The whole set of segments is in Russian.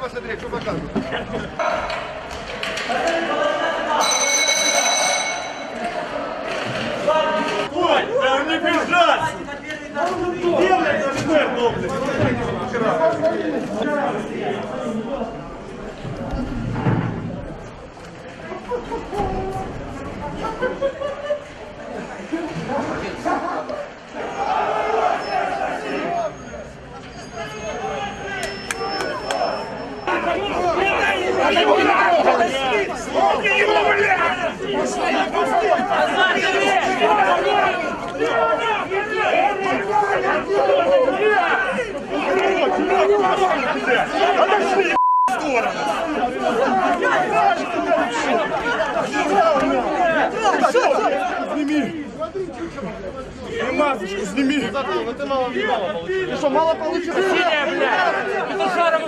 смотри, якщо показує. Да не бежать! Делай это что, хлопцы! Кабину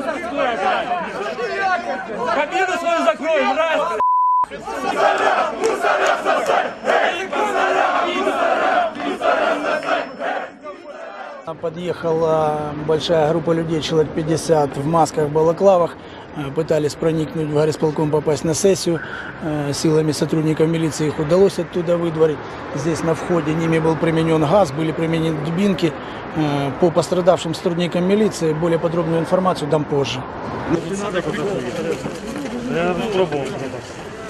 Подъехала большая группа людей, человек 50 в масках, балаклавах. Э, Пытались проникнуть в горисполком, попасть на сессию. Э, Силами сотрудников милиции их удалось оттуда выдворить. Здесь на входе ними был применен газ, были применены дубинки. Э, По пострадавшим сотрудникам милиции более подробную информацию дам позже. Я пробовал.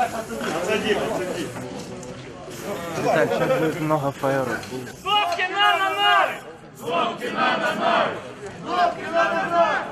Так, сейчас будет много фаеров. Совкина на ноль! Совкина на ноль! Совкина на ноль!